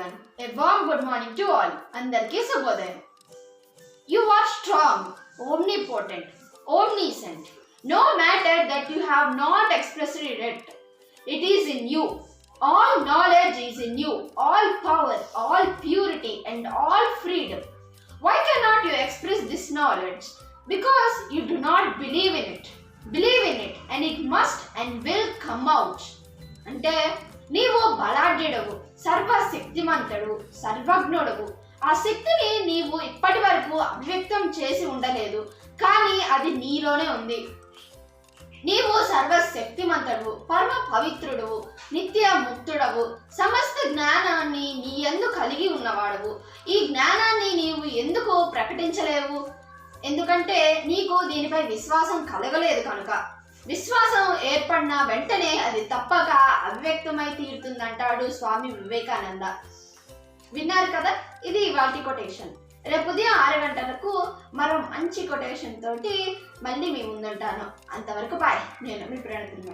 everyone a warm good morning to all అందరికీ శుభోదయం you are strong omnipotent omniscient no matter that you have not expressed it it is in you all knowledge is in you all power all purity and all freedom why cannot you express this knowledge because you do not believe in it believe in it and it must and will come out అంటే నీవు బలాఢ్యుడవు సర్వశక్తిమంతుడు సర్వజ్ఞుడవు. ఆ శక్తిని నీవు ఇప్పటి వరకు అభివ్యక్తం చేసి ఉండలేదు కానీ అది నీలోనే ఉంది. నీవు సర్వశక్తిమంతుడు పరమ పవిత్రుడు నిత్య ముక్తుడవు సమస్త జ్ఞానాన్ని నీ ఎందు కలిగి ఉన్నవాడవు. ఈ జ్ఞానాన్ని నీవు ఎందుకు ప్రకటించలేవు? ఎందుకంటే నీకు దీనిపై విశ్వాసం కలగలేదు కనుక. విశ్వాసం ఏర్పడిన వెంటనే అది తప్పక అవ్యక్తమై తీరుతుందంటాడు స్వామి వివేకానంద. విన్నారు కదా? ఇది వాటి కొటేషన్ రేపు ఉదయం ఆరు గంటలకు మరో మంచి కొటేషన్ తోటి మళ్ళీ మీ ముందుంటాను. అంతవరకు బాయ్ నేను మీ ప్రణతిని.